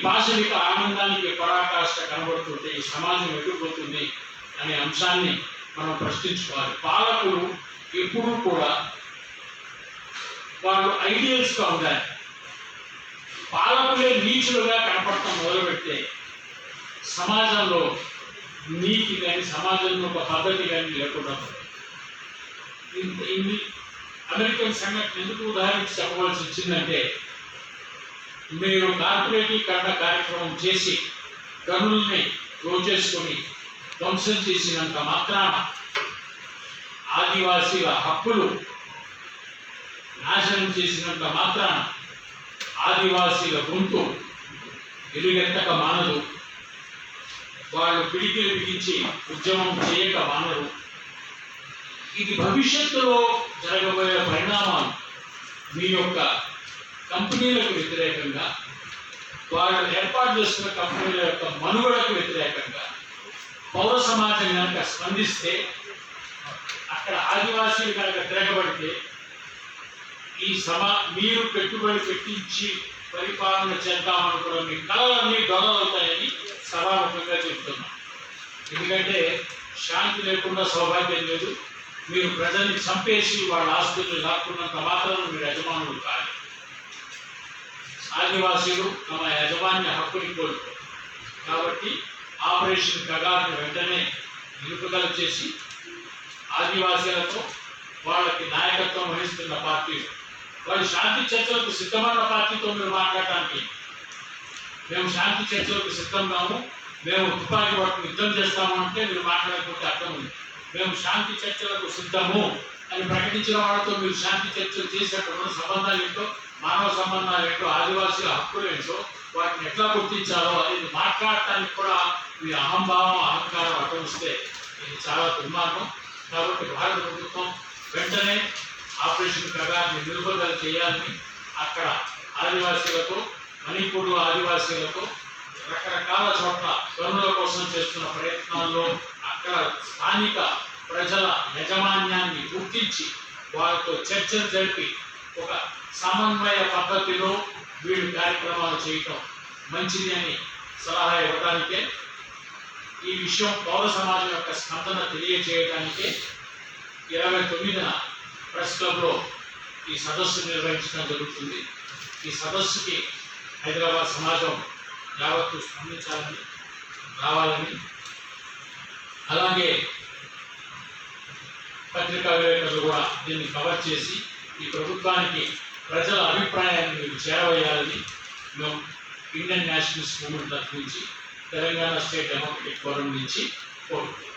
పాశవిక ఆనందానికి పరాకాష్ట కనబడుతుంటే ఈ సమాజం ఎటుపోతుంది అనే అంశాన్ని మనం ప్రశ్నించుకోవాలి. పాలకులు ఎప్పుడూ కూడా వాళ్ళు ఐడియల్స్గా ఉండాలి. పాలకులే నీచులుగా కనపడటం మొదలుపెడితే సమాజంలో నీతి కానీ సమాజంలో ఒక పద్ధతి కానీ లేకుండా అమెరికన్ సంఘటన ఎందుకు ఉదాహరించి చెప్పవలసి వచ్చిందంటే మీరు కార్పొరేటీకరణ కార్యక్రమం చేసి గనుల్ని దోచేసుకొని ధ్వంసం చేసినంత మాత్రాన ఆదివాసీల హక్కులు నాశనం చేసినంత మాత్రాన ఆదివాసీల గొంతు ఎలుగెత్తక మానదు. వాళ్ళు పిడికిలు బిగించి ఉద్యమం చేయక మానరు. ఇది భవిష్యత్తులో జరగబోయే పరిణామాలు. మీ యొక్క కంపెనీలకు వ్యతిరేకంగా వాళ్ళు ఏర్పాటు చేస్తున్న కంపెనీల యొక్క మనుగడకు వ్యతిరేకంగా పౌర సమాజం కనుక స్పందిస్తే అక్కడ ఆదివాసీలు కనుక తిరగబడితే ఈ సమా మీరు పెట్టుబడి పెట్టించి పరిపాలన చేద్దామనుకున్న మీ కళలన్నీ దొరలవుతాయని సభాముఖంగా చెప్తున్నాం ఎందుకంటే శాంతి లేకుండా సౌభాగ్యం లేదు. మీరు ప్రజల్ని చంపేసి వాళ్ళ ఆస్తుల్ని లాక్కున్నంత మాత్రం మీరు యజమానులు కాదు. ఆదివాసీలు తమ యజమాన్య హక్కుని కోల్పోయారు. కాబట్టి ఆపరేషన్ కగాను వెంటనే నిలుపుదల చేసి ఆదివాసీలతో వాళ్ళకి నాయకత్వం వహిస్తున్న పార్టీలు. వాళ్ళు శాంతి చర్చలకు సిద్ధమైన పార్టీతో మీరు మాట్లాడటానికి మేము శాంతి చర్చలకు సిద్ధంగాము మేము తుపాకీ వాటిని యుద్ధం చేస్తాము అంటే మీరు మాట్లాడకపోతే అర్థం ఉంది మేము శాంతి చర్చలకు సిద్ధము అని ప్రకటించిన వాళ్ళతో మీరు శాంతి చర్చలు చేసేటప్పుడు సంబంధాలు ఏంటో మానవ సంబంధాలు ఏంటో ఆదివాసీల హక్కులు ఏంటో వాటిని ఎట్లా గుర్తించాలో అనేది మాట్లాడటానికి కూడా మీ అహంభావం అహంకారం అటమిస్తే ఇది చాలా దుర్మార్గం. కాబట్టి భారత ప్రభుత్వం వెంటనే ఆపరేషన్ ప్రకారం నిలుపుదల చేయాలని అక్కడ ఆదివాసీలతో మణిపూర్లో ఆదివాసీలతో రకరకాల చోట్ల గనుల కోసం చేస్తున్న ప్రయత్నాల్లో స్థానిక ప్రజల యజమాన్యాన్ని గుర్తించి వారితో చర్చలు జరిపి ఒక సమన్వయ పద్ధతిలో వీళ్ళు కార్యక్రమాలు చేయటం మంచిది అని సలహా ఇవ్వడానికే ఈ విషయం పౌర సమాజం యొక్క స్పందన తెలియజేయడానికే ఇరవై తొమ్మిదిన ప్రెస్ క్లబ్లో ఈ సదస్సు నిర్వహించడం జరుగుతుంది. ఈ సదస్సుకి హైదరాబాద్ సమాజం యావత్తు స్పందించాలని రావాలని అలాగే పత్రికా విలేకరులు కూడా దీన్ని కవర్ చేసి ఈ ప్రభుత్వానికి ప్రజల అభిప్రాయాన్ని మీరు చేరవేయాలని మేము ఇండియన్ నేషనలిస్ట్ మూమెంట్ తరఫు నుంచి తెలంగాణ స్టేట్ డెమోక్రటిక్ ఫోరం నుంచి కోరుకుంటున్నాం.